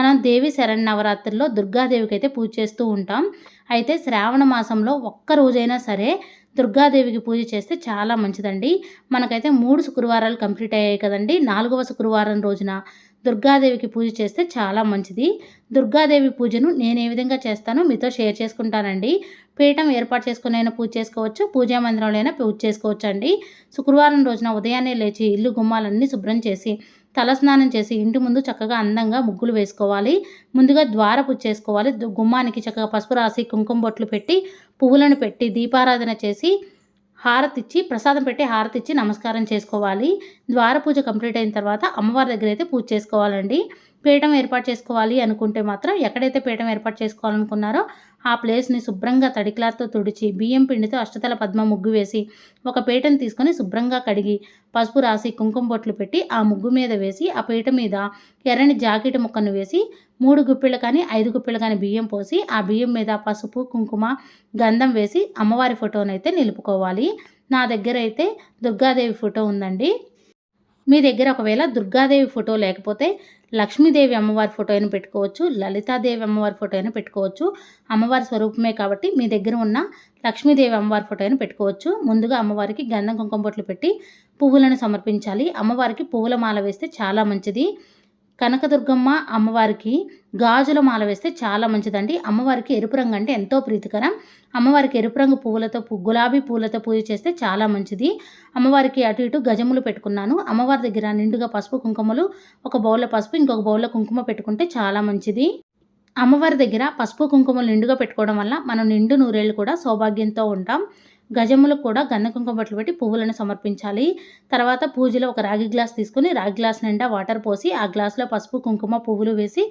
మనం దేవి శరణ్ నవరాత్రుల్లో దుర్గాదేవికి అయితే పూజ చేస్తూ ఉంటాం. అయితే శ్రావణ మాసంలో ఒక్క రోజైనా సరే దుర్గాదేవికి పూజ చేస్తే చాలా మంచిదండి. మనకైతే మూడు శుక్రవారాలు కంప్లీట్ అయ్యాయి కదండి. నాలుగవ శుక్రవారం రోజున దుర్గాదేవికి పూజ చేస్తే చాలా మంచిది. దుర్గాదేవి పూజను నేను ఏ విధంగా చేస్తానో మీతో షేర్ చేసుకుంటానండి. పీఠం ఏర్పాటు చేసుకునైనా పూజ చేసుకోవచ్చు. పూజా మందిరంలో అయినా పూజ చేసుకోవచ్చు అండి శుక్రవారం రోజున ఉదయాన్నే లేచి ఇల్లు గుమ్మాలన్నీ శుభ్రం చేసి తలస్నానం చేసి ఇంటి ముందు చక్కగా అందంగా ముగ్గులు వేసుకోవాలి. ముందుగా ద్వార పూజ చేసుకోవాలి గుమ్మానికి చక్కగా పసుపు రాసి కుంకుమ బొట్లు పెట్టి పువ్వులను పెట్టి దీపారాధన చేసి హారతిచ్చి ప్రసాదం పెట్టి హారతిచ్చి నమస్కారం చేసుకోవాలి. ద్వార పూజ కంప్లీట్ అయిన తర్వాత అమ్మవారి దగ్గర అయితే పూజ చేసుకోవాలండి. పీఠం ఏర్పాటు చేసుకోవాలి అనుకుంటే మాత్రం ఎక్కడైతే పీఠం ఏర్పాటు చేసుకోవాలనుకున్నారో ఆ ప్లేస్ని శుభ్రంగా తడిక్లాత్తో తుడిచి బియ్యం పిండితో అష్టతల పద్మ ముగ్గు వేసి ఒక పీటను తీసుకొని శుభ్రంగా కడిగి పసుపు రాసి కుంకుమ బొట్లు పెట్టి ఆ ముగ్గు మీద వేసి ఆ పీట మీద ఎర్రని జాకెట్ ముక్కను వేసి మూడు గుప్పిళ్ళు కానీ ఐదు గుప్పిళ్ళు కానీ బియ్యం పోసి ఆ బియ్యం మీద పసుపు కుంకుమ గంధం వేసి అమ్మవారి ఫోటోనైతే నిలుపుకోవాలి. నా దగ్గర అయితే దుర్గాదేవి ఫోటో ఉందండి. మీ దగ్గర ఒకవేళ దుర్గాదేవి ఫోటో లేకపోతే లక్ష్మీదేవి అమ్మవారి ఫోటో అయినా పెట్టుకోవచ్చు లలితాదేవి అమ్మవారి ఫోటో అయినా పెట్టుకోవచ్చు. అమ్మవారి స్వరూపమే కాబట్టి మీ దగ్గర ఉన్న లక్ష్మీదేవి అమ్మవారి ఫోటో అయినా పెట్టుకోవచ్చు. ముందుగా అమ్మవారికి గంధం కుంకుమ బొట్లు పెట్టి పువ్వులను సమర్పించాలి. అమ్మవారికి పువ్వుల మాల వేస్తే చాలా మంచిది. కనకదుర్గమ్మ అమ్మవారికి గాజుల మాల వేస్తే చాలా మంచిదండి. అమ్మవారికి ఎరుపు రంగు అంటే ఎంతో ప్రీతికరం. అమ్మవారికి ఎరుపు రంగు పువ్వులతో గులాబీ పువ్వులతో పూజ చేస్తే చాలా మంచిది. అమ్మవారికి అటు ఇటు గజములు పెట్టుకున్నాను. అమ్మవారి దగ్గర నిండుగా పసుపు కుంకుమలు ఒక బౌల్లో పసుపు ఇంకొక బౌల్లో కుంకుమ పెట్టుకుంటే చాలా మంచిది. అమ్మవారి దగ్గర పసుపు కుంకుమలు నిండుగా పెట్టుకోవడం వల్ల మనం నిండు నూరేళ్ళు కూడా సౌభాగ్యంతో ఉంటాం. గజములకు కూడా గన్న కుంకుమ బొట్లు పెట్టి పువ్వులను సమర్పించాలి. తర్వాత పూజలో ఒక రాగి గ్లాస్ తీసుకొని రాగి గ్లాస్ నిండా వాటర్ పోసి ఆ గ్లాస్లో పసుపు కుంకుమ పువ్వులు వేసి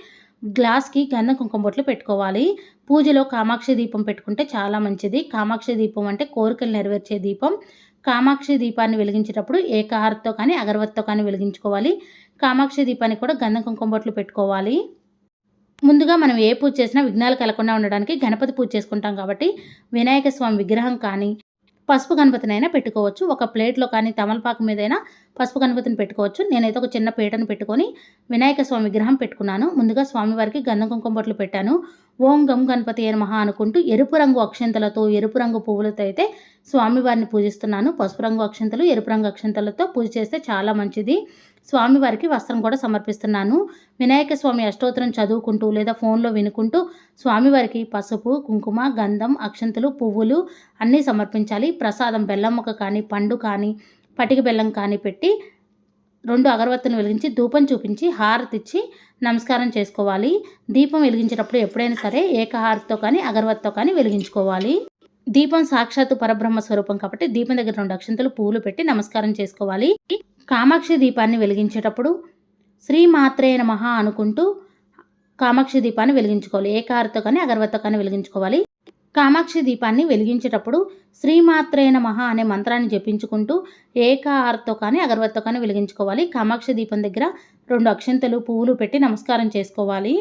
గ్లాస్కి గంధం కుంకుమ బొట్లు పెట్టుకోవాలి. పూజలో కామాక్షి దీపం పెట్టుకుంటే చాలా మంచిది. కామాక్షి దీపం అంటే కోరికలు నెరవేర్చే దీపం. కామాక్షి దీపాన్ని వెలిగించేటప్పుడు ఏకాహారతో కానీ అగరవత్తితో కానీ వెలిగించుకోవాలి. కామాక్షి దీపాన్ని కూడా గంధం కుంకుమ బొట్లు పెట్టుకోవాలి. ముందుగా మనం ఏ పూజ చేసినా విఘ్నాలు కలగకుండా ఉండడానికి గణపతి పూజ చేసుకుంటాం కాబట్టి వినాయక స్వామి విగ్రహం కానీ పసుపు గణపతినైనా పెట్టుకోవచ్చు. ఒక ప్లేట్లో కానీ తమలపాకు మీదైనా పసుపు గణపతిని పెట్టుకోవచ్చు. నేనైతే ఒక చిన్న పీటను పెట్టుకొని వినాయక స్వామి విగ్రహం పెట్టుకున్నాను. ముందుగా స్వామివారికి గంధం కుంకుమ బొట్లు పెట్టాను. ఓం గం గణపతి అని మహా అనుకుంటూ ఎరుపు రంగు అక్షంతలతో ఎరుపు రంగు పువ్వులతో అయితే స్వామివారిని పూజిస్తున్నాను. పసుపు రంగు అక్షంతలు ఎరుపు రంగు అక్షంతలతో పూజ చేస్తే చాలా మంచిది. స్వామివారికి వస్త్రం కూడా సమర్పిస్తున్నాను. వినాయక స్వామి అష్టోత్తరం చదువుకుంటూ లేదా ఫోన్లో వినుకుంటూ స్వామివారికి పసుపు కుంకుమ గంధం అక్షంతలు పువ్వులు అన్నీ సమర్పించాలి. ప్రసాదం బెల్లం ముక్క కానీ పండు కానీ పటిక బెల్లం కానీ పెట్టి రెండు అగరవత్తులు వెలిగించి ధూపం చూపించి హారతిచ్చి నమస్కారం చేసుకోవాలి. దీపం వెలిగించేటప్పుడు ఎప్పుడైనా సరే ఏకహారతితో కానీ అగరవత్తితో కానీ వెలిగించుకోవాలి. దీపం సాక్షాత్తు పరబ్రహ్మ స్వరూపం కాబట్టి దీపం దగ్గర రెండు అక్షంతలు పూలు పెట్టి నమస్కారం చేసుకోవాలి. కామాక్షి దీపాన్ని వెలిగించేటప్పుడు శ్రీమాత్రే నమః అనుకుంటూ కామాక్షి దీపాన్ని వెలిగించుకోవాలి. ఏకారతో కానీ అగరవత్తో కానీ వెలిగించుకోవాలి. కామాక్షి దీపాన్ని వెలిగించేటప్పుడు శ్రీమాత్రే నమః అనే మంత్రాన్ని జపించుకుంటూ ఏకాహారతో కానీ అగరవత్తో కానీ వెలిగించుకోవాలి. కామాక్షి దీపం దగ్గర రెండు అక్షంతలు పువ్వులు పెట్టి నమస్కారం చేసుకోవాలి.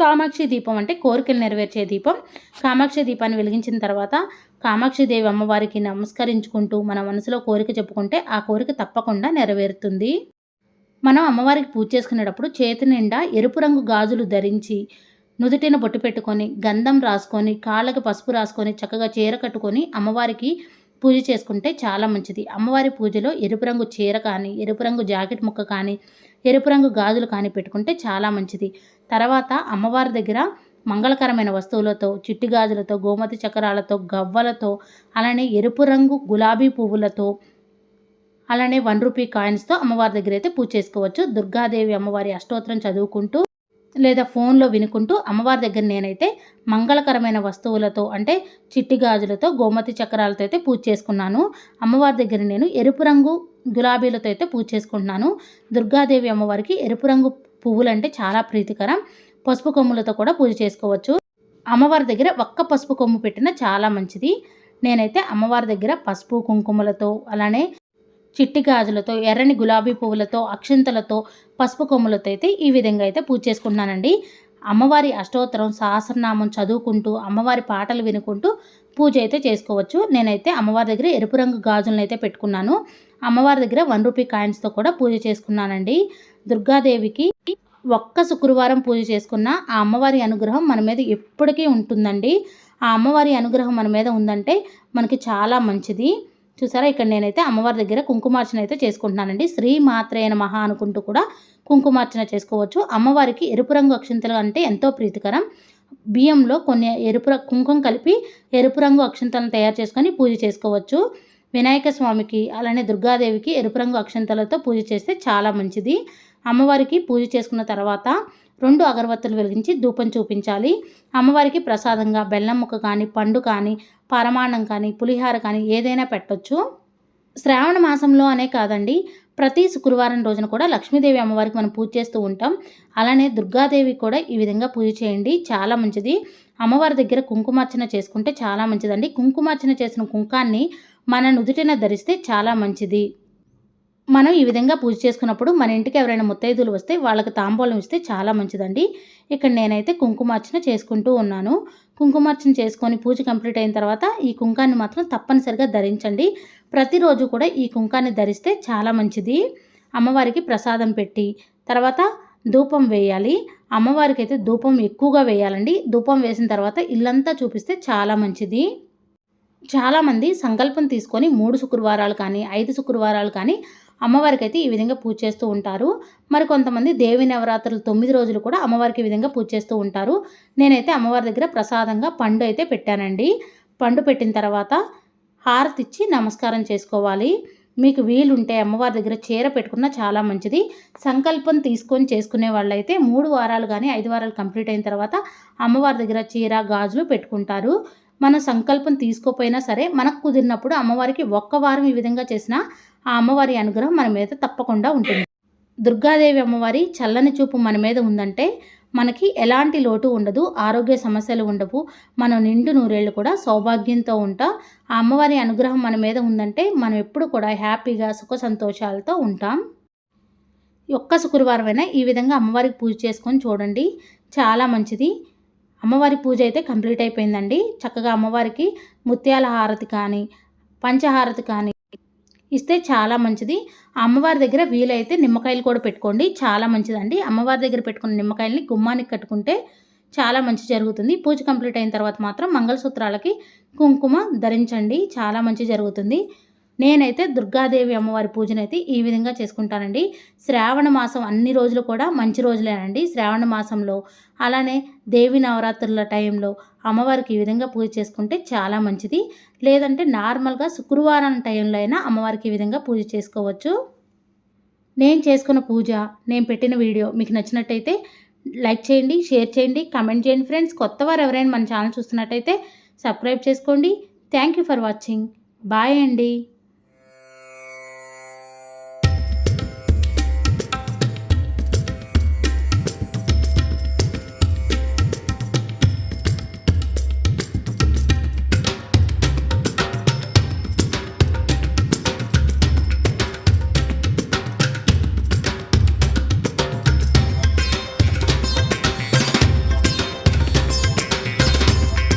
కామాక్షి దీపం అంటే కోరికలు నెరవేర్చే దీపం. కామాక్షి దీపాన్ని వెలిగించిన తర్వాత కామాక్షి దేవి అమ్మవారికి నమస్కరించుకుంటూ మన మనసులో కోరిక చెప్పుకుంటే ఆ కోరిక తప్పకుండా నెరవేరుతుంది. మనం అమ్మవారికి పూజ చేసుకునేటప్పుడు చేతి నిండా ఎరుపు రంగు గాజులు ధరించి నుదుటిన బొట్టు పెట్టుకొని గంధం రాసుకొని కాళ్ళకి పసుపు రాసుకొని చక్కగా చీర కట్టుకొని అమ్మవారికి పూజ చేసుకుంటే చాలా మంచిది. అమ్మవారి పూజలో ఎరుపు రంగు చీర కానీ ఎరుపు రంగు జాకెట్ ముక్క కానీ ఎరుపు రంగు గాజులు కానీ పెట్టుకుంటే చాలా మంచిది. తర్వాత అమ్మవారి దగ్గర మంగళకరమైన వస్తువులతో చిట్టి గాజులతో గోమతి చక్రాలతో గవ్వలతో అలానే ఎరుపు రంగు గులాబీ పువ్వులతో అలానే వన్ రూపీ కాయిన్స్తో అమ్మవారి దగ్గర అయితే పూజ చేసుకోవచ్చు. దుర్గాదేవి అమ్మవారి అష్టోత్తరం చదువుకుంటూ లేదా ఫోన్లో వినుకుంటూ అమ్మవారి దగ్గర నేనైతే మంగళకరమైన వస్తువులతో అంటే చిట్టి గాజులతో గోమతి చక్రాలతో అయితే పూజ చేసుకున్నాను. అమ్మవారి దగ్గర నేను ఎరుపు రంగు గులాబీలతో అయితే పూజ చేసుకుంటున్నాను. దుర్గాదేవి అమ్మవారికి ఎరుపు రంగు పువ్వులు అంటే చాలా ప్రీతికరం. పసుపు కొమ్ములతో కూడా పూజ చేసుకోవచ్చు. అమ్మవారి దగ్గర ఒక్క పసుపు కొమ్ము పెట్టినా చాలా మంచిది. నేనైతే అమ్మవారి దగ్గర పసుపు కుంకుమలతో అలానే చిట్టి గాజులతో ఎర్రని గులాబీ పువ్వులతో అక్షంతలతో పసుపు కొమ్ములతో అయితే ఈ విధంగా అయితే పూజ చేసుకుంటున్నానండి. అమ్మవారి అష్టోత్తరం సహస్రనామం చదువుకుంటూ అమ్మవారి పాటలు వినుకుంటూ పూజ అయితే చేసుకోవచ్చు. నేనైతే అమ్మవారి దగ్గర ఎరుపు రంగు గాజులను అయితే పెట్టుకున్నాను. అమ్మవారి దగ్గర వన్ రూపీ కాయిన్స్తో కూడా పూజ చేసుకున్నానండి. దుర్గాదేవికి ఒక్క శుక్రవారం పూజ చేసుకున్న ఆ అమ్మవారి అనుగ్రహం మన మీద ఎప్పటికీ ఉంటుందండి. ఆ అమ్మవారి అనుగ్రహం మన మీద ఉందంటే మనకి చాలా మంచిది. చూసారా? ఇక్కడ నేనైతే అమ్మవారి దగ్గర కుంకుమార్చన అయితే చేసుకుంటున్నానండి. శ్రీ మాత్రేన మహా అనుకుంటూ కూడా కుంకుమార్చన చేసుకోవచ్చు. అమ్మవారికి ఎరుపు రంగు అక్షంతలు అంటే ఎంతో ప్రీతికరం. బియ్యంలో కొన్ని ఎరుపు కుంకుమ కలిపి ఎరుపు రంగు అక్షంతలను తయారు చేసుకొని పూజ చేసుకోవచ్చు. వినాయక స్వామికి అలానే దుర్గాదేవికి ఎరుపు రంగు అక్షంతలతో పూజ చేస్తే చాలా మంచిది. అమ్మవారికి పూజ చేసుకున్న తర్వాత రెండు అగరబత్తులు వెలిగించి ధూపం చూపించాలి. అమ్మవారికి ప్రసాదంగా బెల్లం ముక్క కానీ పండు కానీ పరమాణం కానీ పులిహార కానీ ఏదైనా పెట్టొచ్చు. శ్రావణ మాసంలో అనే కాదండి ప్రతి శుక్రవారం రోజున కూడా లక్ష్మీదేవి అమ్మవారికి మనం పూజ చేస్తూ ఉంటాం. అలానే దుర్గాదేవి కూడా ఈ విధంగా పూజ చేయండి చాలా మంచిది. అమ్మవారి దగ్గర కుంకుమార్చన చేసుకుంటే చాలా మంచిదండి. కుంకుమార్చన చేసిన కుంకాన్ని మన నుదుటిన ధరిస్తే చాలా మంచిది. మనం ఈ విధంగా పూజ చేసుకున్నప్పుడు మన ఇంటికి ఎవరైనా ముత్తైదులు వస్తే వాళ్ళకి తాంబూలం ఇస్తే చాలా మంచిదండి. ఇక్కడ నేనైతే కుంకుమార్చన చేసుకుంటూ ఉన్నాను. కుంకుమార్చన చేసుకొని పూజ కంప్లీట్ అయిన తర్వాత ఈ కుంకాన్ని మాత్రం తప్పనిసరిగా ధరించండి. ప్రతిరోజు కూడా ఈ కుంకాన్ని ధరిస్తే చాలా మంచిది. అమ్మవారికి ప్రసాదం పెట్టి తర్వాత ధూపం వేయాలి. అమ్మవారికి అయితే ధూపం ఎక్కువగా వేయాలండి. ధూపం వేసిన తర్వాత ఇల్లంతా చూపిస్తే చాలా మంచిది. చాలామంది సంకల్పం తీసుకొని మూడు శుక్రవారాలు కానీ ఐదు శుక్రవారాలు కానీ అమ్మవారికి అయితే ఈ విధంగా పూజ చేస్తూ ఉంటారు. మరి కొంతమంది దేవి నవరాత్రులు తొమ్మిది రోజులు కూడా అమ్మవారికి ఈ విధంగా పూజ చేస్తూ ఉంటారు. నేనైతే అమ్మవారి దగ్గర ప్రసాదంగా పండు అయితే పెట్టానండి. పండు పెట్టిన తర్వాత హారతి ఇచ్చి నమస్కారం చేసుకోవాలి. మీకు వీలుంటే అమ్మవారి దగ్గర చీర పెట్టుకున్న చాలా మంచిది. సంకల్పం తీసుకొని చేసుకునే వాళ్ళైతే మూడు వారాలు కానీ ఐదు వారాలు కంప్లీట్ అయిన తర్వాత అమ్మవారి దగ్గర చీర గాజులు పెట్టుకుంటారు. మన సంకల్పం తీసుకోపోయినా సరే మనకు కుదిరినప్పుడు అమ్మవారికి ఒక్క వారం ఈ విధంగా చేసినా ఆ అమ్మవారి అనుగ్రహం మన మీద తప్పకుండా ఉంటుంది. దుర్గాదేవి అమ్మవారి చల్లని చూపు మన మీద ఉందంటే మనకి ఎలాంటి లోటు ఉండదు ఆరోగ్య సమస్యలు ఉండవు మనం నిండు నూరేళ్ళు కూడా సౌభాగ్యంతో ఉంటాం. ఆ అమ్మవారి అనుగ్రహం మన మీద ఉందంటే మనం ఎప్పుడు కూడా హ్యాపీగా సుఖ సంతోషాలతో ఉంటాం. ఒక్క శుక్రవారం ఈ విధంగా అమ్మవారికి పూజ చేసుకొని చూడండి. చాలా మంచిది. అమ్మవారి పూజ అయితే కంప్లీట్ అయిపోయిందండి. చక్కగా అమ్మవారికి ముత్యాల హారతి కానీ పంచహారతి కానీ ఇస్తే చాలా మంచిది. అమ్మవారి దగ్గర వీలైతే నిమ్మకాయలు కూడా పెట్టుకోండి. చాలా మంచిదండి. అమ్మవారి దగ్గర పెట్టుకున్న నిమ్మకాయలని గుమ్మానికి కట్టుకుంటే చాలా మంచి జరుగుతుంది. పూజ కంప్లీట్ అయిన తర్వాత మాత్రం మంగళసూత్రాలకి కుంకుమ ధరించండి. చాలా మంచి జరుగుతుంది. నేనైతే దుర్గాదేవి అమ్మవారి పూజనైతే ఈ విధంగా చేసుకుంటానండి. శ్రావణ మాసం అన్ని రోజులు కూడా మంచి రోజులేనండి. శ్రావణ మాసంలో అలానే దేవి నవరాత్రుల టైంలో అమ్మవారికి ఈ విధంగా పూజ చేసుకుంటే చాలా మంచిది. లేదంటే నార్మల్గా శుక్రవారం టైంలో అయినా అమ్మవారికి ఈ విధంగా పూజ చేసుకోవచ్చు. నేను చేసుకున్న పూజ నేను పెట్టిన వీడియో మీకు నచ్చినట్టయితే లైక్ చేయండి షేర్ చేయండి కమెంట్ చేయండి ఫ్రెండ్స్. కొత్త వారు ఎవరైనా మన ఛానల్ చూస్తున్నట్టయితే సబ్స్క్రైబ్ చేసుకోండి. Thank you for watching. Bye అండి.